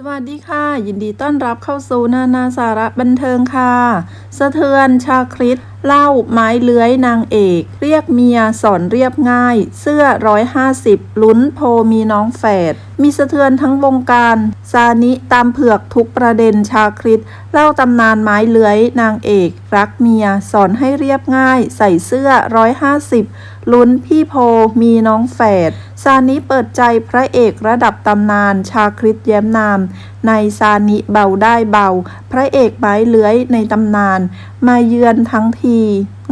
สวัสดีค่ะ ยินดีต้อนรับเข้าสู่นานาสาระบันเทิงค่ะ สะเทือนชาคริตเล่าไม้เลื้อยนางเอก เรียกเมียสอนเรียบง่าย เสื้อร้อยห้าสิบลุ้นโพมีน้องแฝด มีสะเทือนทั้งวงการ ซานิตามเผือกทุกประเด็นชาคริตเล่าตำนานไม้เลื้อยนางเอก รักเมียสอนให้เรียบง่าย ใส่เสื้อร้อยห้าสิบ ลุ้นพี่โพมีน้องแฝด ซานิเปิดใจพระเอกระดับตำนานชาคริตแย้มนาม ในซานิเบาได้เบา พระเอกไม้เลื้อยในตำนาน มาเยือนทั้งที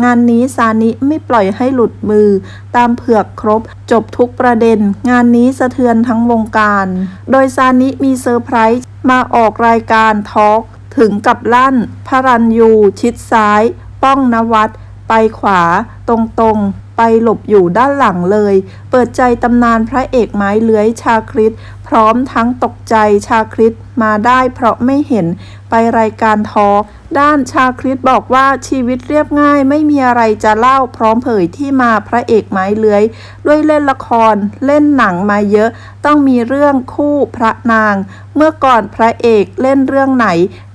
งานนี้ซานิไม่ปล่อยให้หลุดมือ ตามเผือกครบ จบทุกประเด็น งานนี้สะเทือนทั้งวงการ โดยซานิมีเซอร์ไพรส์มาออกรายการทอล์กถึงกับลั่น พรัญยู ชิดซ้าย ป้องนวัด ไปขวา ตรง ไปหลบอยู่ด้านหลังเลย เปิดใจตำนานพระเอกไม้เลื้อยชาคริตพร้อมทั้งตกใจชาคริตมาได้เพราะไม่เห็นไปรายการทอล์กด้านชาคริตบอกว่าชีวิตเรียบง่ายไม่มีอะไรจะเล่าพร้อมเผยที่มาพระเอกไม้เลื้อย ด้วยเล่นละครเล่นหนังมาเยอะ ต้องมีเรื่องคู่พระนาง เมื่อก่อนพระเอกเล่นเรื่องไหน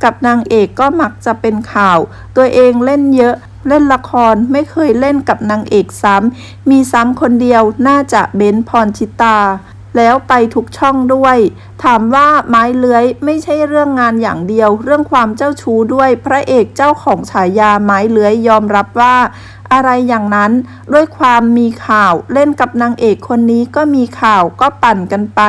กับนางเอกก็มักจะเป็นข่าว ตัวเองเล่นเยอะ เล่นละครไม่เคยเล่นกับนางเอกซ้ำ มีซ้ำคนเดียวน่าจะเบ้นพรชิตา แล้วไปทุกช่องด้วย ถามว่าไม้เลื้อยไม่ใช่เรื่องงานอย่างเดียว เรื่องความเจ้าชู้ด้วย พระเอกเจ้าของฉายาไม้เลื้อยยอมรับว่าอะไรอย่างนั้นด้วยความมีข่าวเล่นกับนางเอกคนนี้ก็มีข่าวก็ปั่นกันไป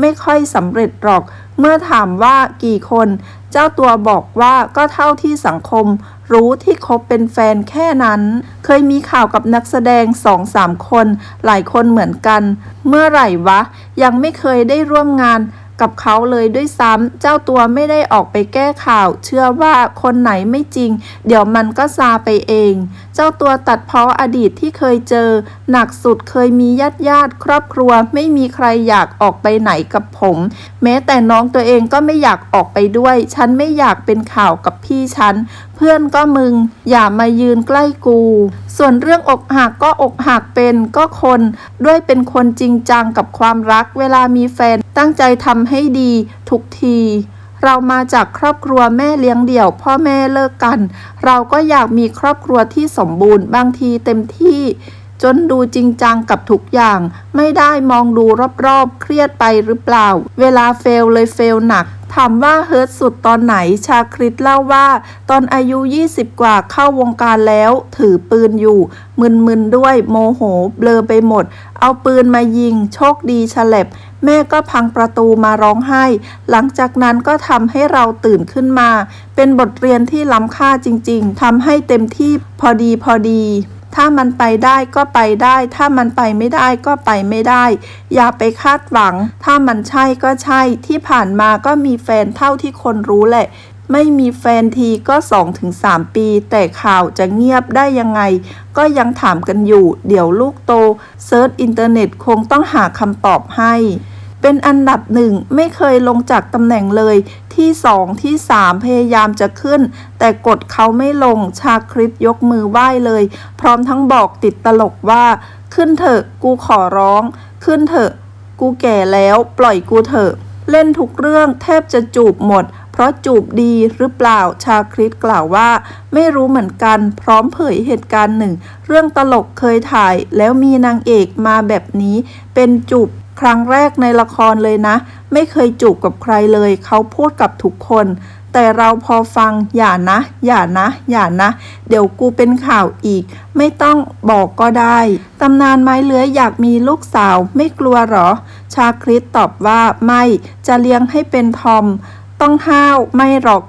ไม่ค่อยสำเร็จหรอก เมื่อถามว่ากี่คน เจ้าตัวบอกว่าก็เท่าที่สังคม รู้ที่คบเป็นแฟนแค่นั้น เคยมีข่าวกับนักแสดงสองสามคน หลายคนเหมือนกัน เมื่อไหร่วะ ยังไม่เคยได้ร่วมงาน กับเขาเลยด้วยซ้ำเจ้าตัวไม่ได้ออกไปแก้ข่าว เชื่อว่าคนไหนไม่จริง เดี๋ยวมันก็ซาไปเอง เจ้าตัวตัดเพ้ออดีตที่เคยเจอ หนักสุดเคยมีญาติญาติครอบครัวไม่มีใครอยากออกไปไหนกับผม แม้แต่น้องตัวเองก็ไม่อยากออกไปด้วย ฉันไม่อยากเป็นข่าวกับพี่ฉันเพื่อนก็มึง อย่ามายืนใกล้กู ส่วนเรื่องอกหักก็อกหักเป็นก็คน ด้วยเป็นคนจริงจังกับความรัก เวลามีแฟนตั้งใจทำให้ดีทุกทีเรามาจากครอบครัวแม่เลี้ยงเดี่ยว พ่อแม่เลิกกัน เราก็อยากมีครอบครัวที่สมบูรณ์บางทีเต็มที่ จนดูจริงจังกับทุกอย่าง ไม่ได้มองดูรอบๆ เครียดไปหรือเปล่า เวลาเฟลเลยเฟลหนักถามว่าเฮิร์ตสุดตอนไหนชาคริตเล่าว่า ตอนอายุ 20 กว่าเข้าวงการแล้ว ถือปืนอยู่ มึนๆด้วยโมโห เบลอไปหมด เอาปืนมายิง โชคดีฉลับแม่ก็พังประตูมาร้องไห้ หลังจากนั้นก็ทำให้เราตื่นขึ้นมา เป็นบทเรียนที่ล้ำค่าจริง ๆทำให้เต็มที่พอดีพอดี ถ้ามันไปได้ก็ไปได้ ถ้ามันไปไม่ได้ก็ไปไม่ได้ อย่าไปคาดหวัง ถ้ามันใช่ก็ใช่ ที่ผ่านมาก็มีแฟนเท่าที่คนรู้แหละ ไม่มีแฟนทีก็ 2-3 ปี แต่ข่าวจะเงียบได้ยังไง ก็ยังถามกันอยู่ เดี๋ยวลูกโตเซิร์ชอินเทอร์เน็ตคงต้องหาคำตอบให้ เป็นอันดับหนึ่งไม่เคยลงจากตำแหน่งเลย ที่สองที่สามพยายามจะขึ้น แต่กดเขาไม่ลงชาคริตยกมือไหว้เลย พร้อมทั้งบอกติดตลกว่า ขึ้นเถอะกูขอร้อง ขึ้นเถอะ กูแก่แล้วปล่อยกูเถอะ เล่นทุกเรื่องแทบจะจูบหมดเพราะจูบดีหรือเปล่าชาคริตกล่าวว่า ไม่รู้เหมือนกันพร้อมเผยเหตุการณ์หนึ่ง เรื่องตลกเคยถ่ายแล้วมีนางเอกมาแบบนี้ เป็นจูบ ครั้งแรกในละครเลยนะ ไม่เคยจูบกับใครเลย เขาพูดกับทุกคน แต่เราพอฟัง อย่านะ อย่านะ อย่านะ เดี๋ยวกูเป็นข่าวอีก ไม่ต้องบอกก็ได้ ตำนานไม้เลื้อยอยากมีลูกสาว ไม่กลัวหรอ ชาคริตตอบว่าไม่ จะเลี้ยงให้เป็นทอม ต้องห้าว ไม่หรอก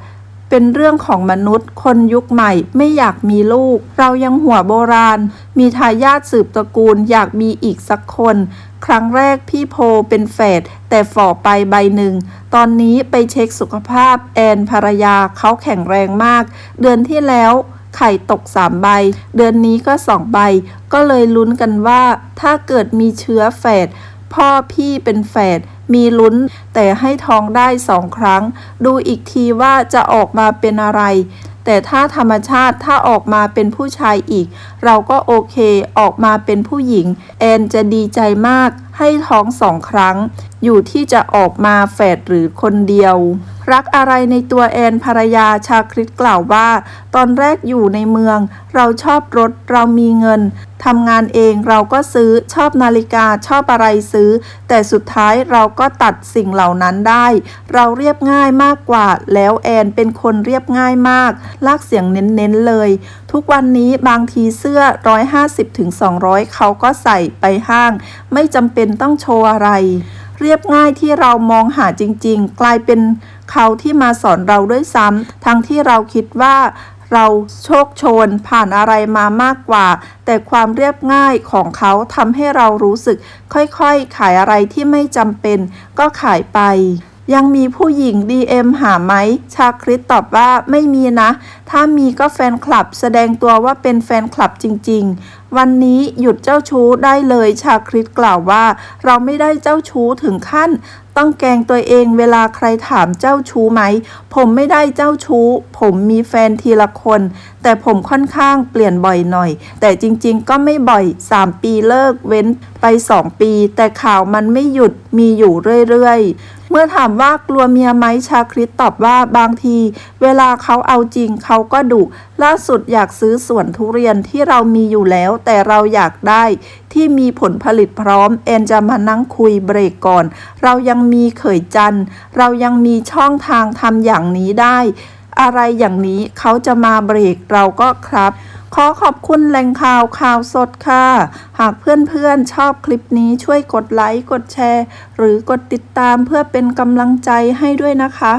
เป็นเรื่องของมนุษย์ คนยุคใหม่ไม่อยากมีลูก เรายังหัวโบราณ มีทายาทสืบตระกูลอยากมีอีกสักคน ครั้งแรกพี่โพเป็นแฝดแต่ฝ่อไปใบหนึ่ง ตอนนี้ไปเช็คสุขภาพแอนภรรยาเขาแข็งแรงมาก เดือนที่แล้วไข่ตกสามใบ เดือนนี้ก็สองใบ ก็เลยลุ้นกันว่า ถ้าเกิดมีเชื้อแฝดพ่อพี่เป็นแฝดมีลุ้น แต่ให้ท้องได้สองครั้ง ดูอีกทีว่าจะออกมาเป็นอะไร แต่ถ้าธรรมชาติถ้าออกมาเป็นผู้ชายอีก เราก็โอเคออกมาเป็นผู้หญิง แอนจะดีใจมากให้ท้องสองครั้ง อยู่ที่จะออกมาแฝดหรือคนเดียว รักอะไรในตัวแอนภรรยาชาคริตกล่าวว่า ตอนแรกอยู่ในเมือง เราชอบรถเรามีเงินทำงานเองเราก็ซื้อชอบนาฬิกาชอบอะไรซื้อ แต่สุดท้ายเราก็ตัดสิ่งเหล่านั้นได้ เราเรียบง่ายมากกว่า แล้วแอนเป็นคนเรียบง่ายมาก ลากเสียงเน้นๆเลย ทุกวันนี้บางทีเสื้อ 150ถึง200 เขาก็ใส่ไปห้าง ไม่จำเป็นต้องโชว์อะไร เรียบง่ายที่เรามองหาจริง ๆ กลายเป็นเขาที่มาสอนเราด้วยซ้ำทั้งที่เราคิดว่าเราโชคโชนผ่านอะไรมามากกว่า แต่ความเรียบง่ายของเขาทำให้เรารู้สึก ค่อยๆ ขายอะไรที่ไม่จำเป็น ก็ขายไป ยังมีผู้หญิง DM หาไหม ชาคริตตอบว่าไม่มีนะ ถ้ามีก็แฟนคลับ แสดงตัวว่าเป็นแฟนคลับจริง ๆ วันนี้หยุดเจ้าชู้ได้เลย ชาคริตกล่าวว่า เราไม่ได้เจ้าชู้ถึงขั้น ต้องแกงตัวเองเวลาใครถามเจ้าชู้ไหม ผมไม่ได้เจ้าชู้ ผมมีแฟนทีละคน แต่ผมค่อนข้างเปลี่ยนบ่อยหน่อย แต่จริงๆ ก็ไม่บ่อย 3 ปีเลิกเว้นไป 2 ปี แต่ข่าวมันไม่หยุดมีอยู่เรื่อยๆ มื่อถามว่ากลัวเมียไหมชาคริตตอบว่าบางที เวลาเขาเอาจริงเขาก็ดุล่าสุดอยากซื้อสวนทุเรียนที่เรามีอยู่แล้ว แต่เราอยากได้ที่มีผลผลิตพร้อม แอนจะมานั่งคุยเบรกก่อน เรายังมีเขยจันเรายังมีช่องทางทำอย่างนี้ได้ อะไรอย่างนี้เขาจะมาเบรกเราก็ครับ ขอขอบคุณแหล่งข่าวข่าวสดค่ะ หากเพื่อนๆชอบคลิปนี้ช่วยกดไลค์ กดแชร์ หรือกดติดตามเพื่อเป็นกำลังใจให้ด้วยนะคะ